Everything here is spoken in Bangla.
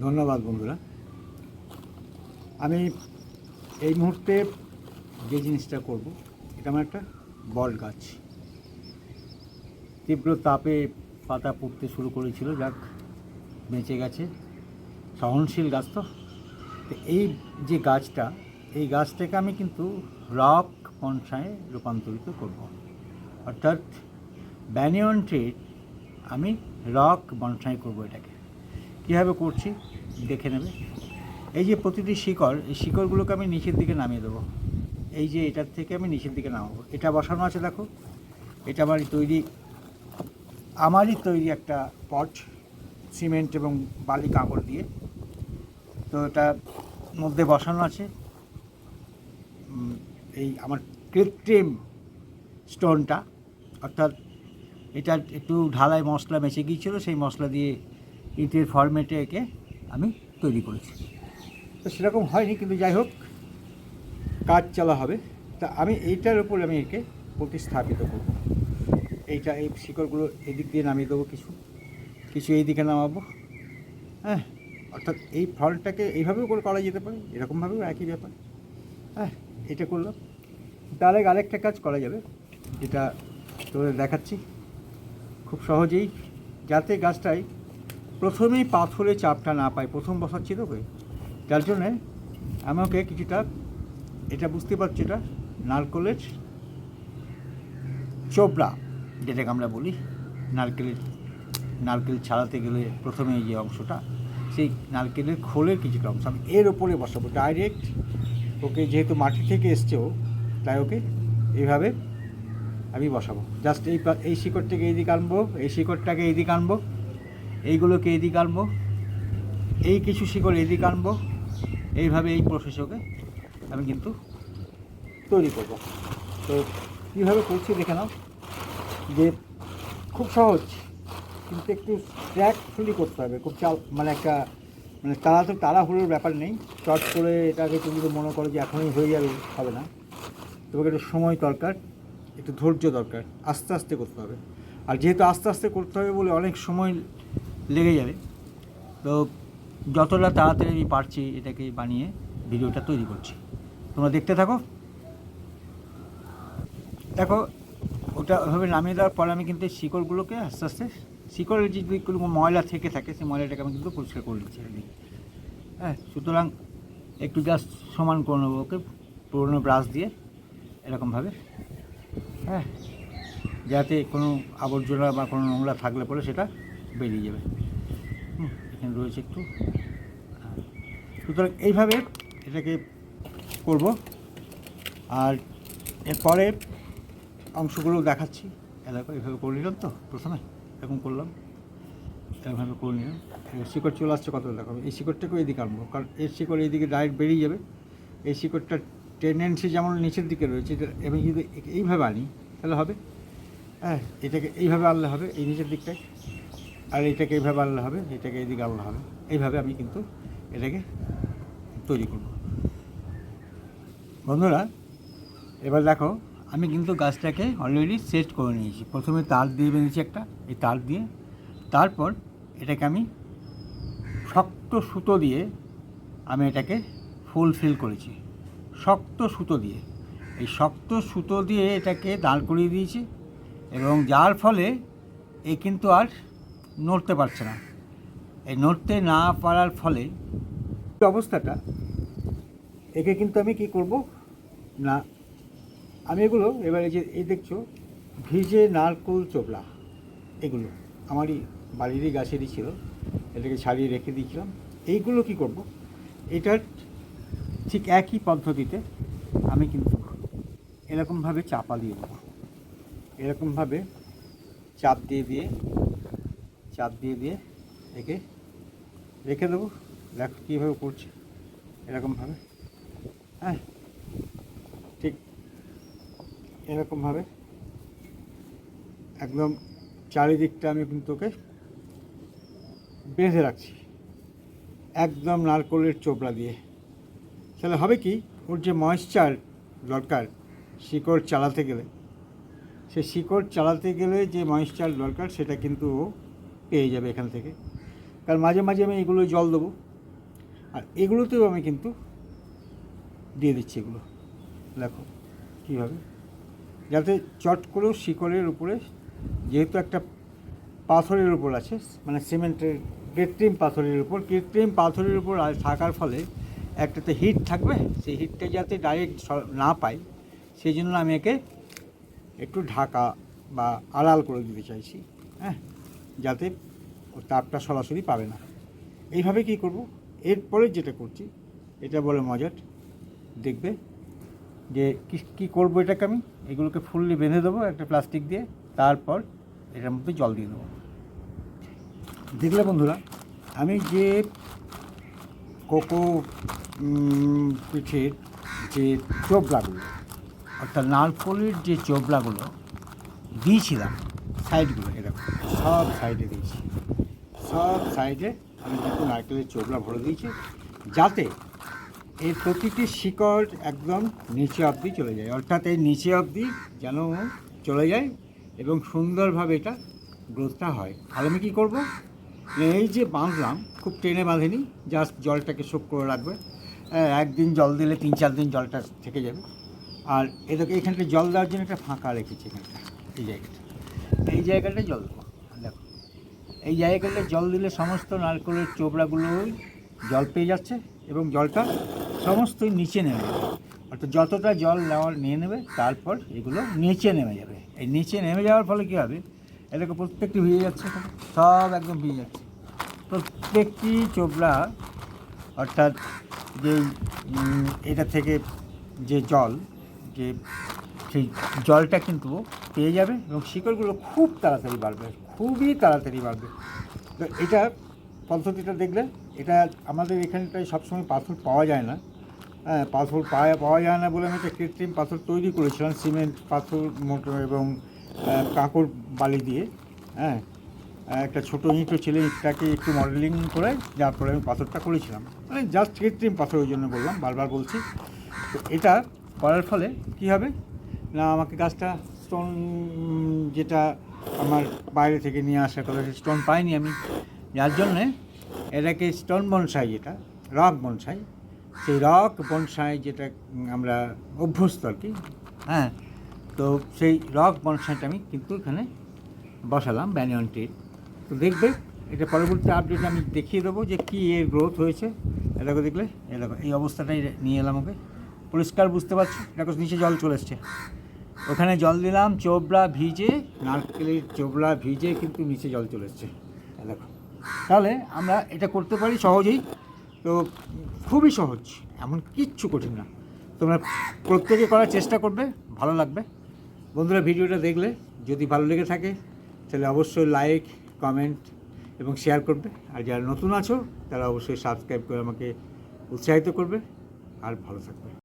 ধন্যবাদ, বন্ধুরা। আমি এই মুহূর্তে যে জিনিসটা করব, এটা আমার একটা বট গাছ। তীব্র তাপে পাতা পড়তে শুরু করেছিল, যাক, বেঁচে গেছে। সহনশীল গাছ তো। এই যে গাছটা, এই গাছটাকে আমি কিন্তু রক বনসায়ে রূপান্তরিত করব। অর্থাৎ ব্যানিয়ন ট্রির আমি রক বনসাই করব এটাকে। কীভাবে করছি? দেখে নেবে। এই যে প্রতিটি শিকড়, এই শিকড়গুলোকে আমি নিচের দিকে নামিয়ে দেবো। এই যে এটার থেকে আমি নিচের দিকে নামাবো। এটা বসানো আছে, দেখো। এটা আমারই তৈরি আমারই তৈরি একটা পট, সিমেন্ট এবং বালি কাঁকড় দিয়ে। তো এটা মধ্যে বসানো আছে। এই আমার কৃত্রিম স্টোনটা, অর্থাৎ এটা একটু ঢালাই মশলা মেশে গিয়েছিল, সেই মশলা দিয়ে ইটের ফরম্যাটে একে আমি তৈরি করেছি। তো সেরকম হয়নি, কিন্তু যাই হোক, কাজ চালা হবে। তা আমি এইটার উপর আমি একে প্রতিস্থাপিত করব। এইটা, এই শিকড়গুলো এদিক দিয়ে নামিয়ে দেবো কিছু কিছু এই দিকে নামাবো। হ্যাঁ অর্থাৎ এই ফলটাকে এইভাবেও করে করা যেতে পারে, এরকমভাবেও একই ব্যাপার। হ্যাঁ এটা করলাম। তাহলে আরেকটা কাজ করা যাবে, যেটা তোদের দেখাচ্ছি। খুব সহজেই, যাতে গাছটায় প্রথমেই পাথরে চাপটা না পায়, প্রথম বসাচ্ছি তো তার জন্যে আমাকে কিছুটা, এটা বুঝতে পারছি এটা, নারকলের চোবড়া যেটাকে আমরা বলি, নারকেলের, নারকেল ছাড়াতে গেলে প্রথমে যে অংশটা, সেই নারকেলের খোলের কিছুটা অংশ, আমি এর ওপরে বসাবো। ডাইরেক্ট ওকে যেহেতু মাটি থেকে এসছে ও, তাই ওকে এইভাবে আমি বসাবো। জাস্ট এই এই শিকড়টাকে এইদিকে আনব, এই শিকড়টাকে এইদিকে আনব। এইগুলোকে এইদিকে আনব। এই কিছু শিকড় এইদিকে আনব। এইভাবে এই প্রসেসকে আমি কিন্তু তৈরি করব। তো কীভাবে করছি দেখে নাও। যে খুব সহজ, কিন্তু একটু ট্র্যাকফুলি করতে হবে। খুব চাল মানে একটা মানে তাড়া তো তাড়াহুড়োর ব্যাপার নেই। চট করে এটাকে তুমি যদি মনে করো যে এখনই হয়ে যাবে, হবে না। তোমাকে একটু সময় দরকার, একটু ধৈর্য দরকার। আস্তে আস্তে করতে হবে। আর যেহেতু আস্তে আস্তে করতে হবে বলে অনেক সময় লেগে যাবে। তো যতটা তাড়াতাড়ি আমি পারছি এটাকে বানিয়ে ভিডিওটা তৈরি করছি। তোমরা দেখতে থাকো। দেখো, ওটা ওভাবে নামিয়ে দেওয়ার পরে আমি কিন্তু শিকড়গুলোকে আস্তে আস্তে, শিকড়ের যে দিকগুলো ময়লা থেকে থাকে, সেই ময়লাটাকে আমি কিন্তু পরিষ্কার করে দিচ্ছি হ্যাঁ সুতরাং একটু জাস্ট সমান করে নেব ওকে, পুরোনো ব্রাশ দিয়ে এরকমভাবে। হ্যাঁ যাতে কোনো আবর্জনা বা কোনো নোংরা থাকলে পরে সেটা বেরিয়ে যাবে। এখানে রয়েছে একটু। সুতরাং এইভাবে এটাকে করব। আর এরপরে অংশগুলো দেখাচ্ছি। এলাকা এইভাবে করে নিলাম তো, প্রথমে এরকম করলাম। এরকমভাবে করে নিলাম। শিকড় চলে আসছে কত দেখো, এই শিকড়টাকেও এদিকে আনব, কারণ এর শিকড় এইদিকে ডাইরেক্ট বেরিয়ে যাবে। এই শিকড়টার টেন্ডেন্সি যেমন নিচের দিকে রয়েছে আমি যদি এইভাবে আনি, তাহলে হবে। হ্যাঁ এটাকে এইভাবে আনলে হবে, এই নিচের দিকটায়। আর এটাকে এইভাবে আনলে হবে, এটাকে এইদিকে আনলে হবে। এইভাবে আমি কিন্তু এটাকে তৈরি করব। বন্ধুরা, এবার দেখো, আমি কিন্তু গাছটাকে অলরেডি সেট করে নিয়েছি। প্রথমে তার দিয়ে বেঁধেছি একটা, এই তার দিয়ে। তারপর এটাকে আমি শক্ত সুতো দিয়ে আমি এটাকে ফুলফিল করেছি। শক্ত সুতো দিয়ে। এই শক্ত সুতো দিয়ে এটাকে দাঁড় করিয়ে দিয়েছি এবং যার ফলে এ কিন্তু আর নড়তে পারছে না। এই নড়তে না পারার ফলে অবস্থাটা, একে কিন্তু আমি কি করব? না, আমি এগুলো, এবারে যে, এই দেখছ, ভিজে নারকোল চোপড়া, এগুলো, আমারই বাড়িরই গাছেরই ছিল, এটাকে ছাড়িয়ে রেখে দিয়েছিলাম। এইগুলো কি করব? এটার ঠিক একই পদ্ধতিতে আমি কিন্তু এরকমভাবে চাপা দিয়ে দেবো। এরকমভাবে চাপ দিয়ে দিয়ে চাপ দিয়ে দিয়ে একে রেখে দেবো। দেখো কীভাবে করছে, এরকমভাবে। হ্যাঁ ঠিক এরকমভাবে। একদম চারিদিকটা আমি কিন্তু ওকে বেঁধে রাখছি। একদম নারকলের চোপড়া দিয়ে। তাহলে হবে কি, ওর যে ময়েশ্চার দরকার শিকড় চালাতে গেলে, সে শিকড় চালাতে গেলে যে ময়েশ্চার দরকার, সেটা কিন্তু পেয়ে যাবে এখান থেকে। কারণ মাঝে মাঝে আমি এগুলো জল দেবো। আর এগুলোতেও আমি কিন্তু দিয়ে দিচ্ছি এগুলো। দেখো কীভাবে। যাতে চট করেও শিকড়ের উপরে যেহেতু একটা পাথরের উপর আছে মানে সিমেন্টের, কৃত্রিম পাথরের উপর, কৃত্রিম পাথরের উপর থাকার ফলে একটাতে হিট থাকবে, সেই হিটটা যাতে ডাইরেক্ট না পাই সেই জন্য আমি একে একটু ঢাকা বা আড়াল করে দিতে চাইছি হ্যাঁ? যাতে তাপটা সরাসরি পাবে না। এইভাবে কি করব? এরপরে যেটা করছি, এটা বলে মজার, দেখবে যে কী কী করব এটাকে আমি? এগুলোকে ফুললি বেঁধে দেবো একটা প্লাস্টিক দিয়ে, তারপর এটার মধ্যে জল দিয়ে দেবো। দেখলে বন্ধুরা, আমি যে কোকো পিঠের যে চোবলাগুলো অর্থাৎ নারকলের যে চোবলাগুলো দিয়েছিলাম সাইডগুলো সব সাইডে দিয়েছি। সব সাইডে আমি কিন্তু নারকেলের চোবলা ভরে দিয়েছি, যাতে এর প্রতিটি শিকড় একদম নিচে অবধি চলে যায়। অর্থাৎ এই নিচে অবধি যেন চলে যায় এবং সুন্দরভাবে এটা গ্রোথটা হয়। আর আমি কী করব? এই যে বাঁধলাম, খুব টেনে বাঁধেনি জাস্ট জলটাকে শোক করে রাখবে। একদিন জল দিলে তিন চার দিন জলটা থেকে যাবে। আর এটাকে এখানটা জল দেওয়ার জন্য একটা ফাঁকা রেখেছি এখানটা, এই জায়গাটা। এই জায়গাটায় জল দেবো। এই জায়গাটায় জল দিলে সমস্ত নারকেলের চোবড়াগুলোই জল পেয়ে যাচ্ছে এবং জলটা সমস্তই নিচে নেমে যাবে। অর্থাৎ যতটা জল নেওয়ার নিয়ে নেবে, তারপর এগুলো নিচে নেমে যাবে। এই নিচে নেমে যাওয়ার ফলে কী হবে? এটাকে প্রত্যেকটি ভিজে যাচ্ছে, সব একদম ভিজে যাচ্ছে। প্রত্যেকটি চোবড়া অর্থাৎ যে এটা থেকে যে জল, যে সেই জলটা কিন্তু পেয়ে যাবে এবং শিকড়গুলো খুব তাড়াতাড়ি বাড়বে, খুবই তাড়াতাড়ি বাড়বে। তো এটা পদ্ধতিটা দেখলে, এটা আমাদের এখানটায় সবসময় পাথর পাওয়া যায় না। হ্যাঁ পাথর পাওয়া পাওয়া যায় না বলে আমি একটা কৃত্রিম পাথর তৈরি করেছিলাম, সিমেন্ট পাথর, মোটর এবং কাঁকড় বালি দিয়ে। হ্যাঁ একটা ছোটো ইঁটো ছেলে, ইটটাকে একটু মডেলিং করে, যার পরে আমি পাথরটা করেছিলাম। মানে জাস্ট কৃত্রিম পাথরের জন্য বললাম, বারবার বলছি। তো এটা করার ফলে কি হবে? না, আমাকে গাছটা স্টোন যেটা আমার বাইরে থেকে নিয়ে আসার কথা স্টোন পাইনি আমি। যার জন্যে এটাকে স্টোন বনসাই যেটা রক বনসাই সেই রক বনসাই যেটা আমরা অভ্যস্ত আর কি হ্যাঁ তো সেই রক বনসাইটা আমি কিন্তু এখানে বসালাম ব্যানিয়ন ট্রির তো দেখবে, এটা পরবর্তী আপডেট আমি দেখিয়ে দেবো যে কী এর গ্রোথ হয়েছে। এটাকে দেখলে? এরকম এই অবস্থাটাই নিয়ে এলাম ওকে। পরিষ্কার বুঝতে পারছ? দেখো, নিচে জল চলে এসছে। ওখানে জল দিলাম চোবড়া ভিজে, নারকেলের চোবড়া ভিজে কিন্তু নিচে জল চলে এসছে। দেখো। তাহলে আমরা এটা করতে পারি সহজেই। তো খুবই সহজ, এমন কিচ্ছু কঠিন না। তোমরা প্রত্যেকে করার চেষ্টা করবে, ভালো লাগবে। বন্ধুরা, ভিডিওটা দেখলে যদি ভালো লেগে থাকে, তাহলে অবশ্যই লাইক কমেন্ট এবং শেয়ার করবে। আর যারা নতুন আছো, তারা অবশ্যই সাবস্ক্রাইব করে আমাকে উৎসাহিত করবে। আর ভালো থাকবে।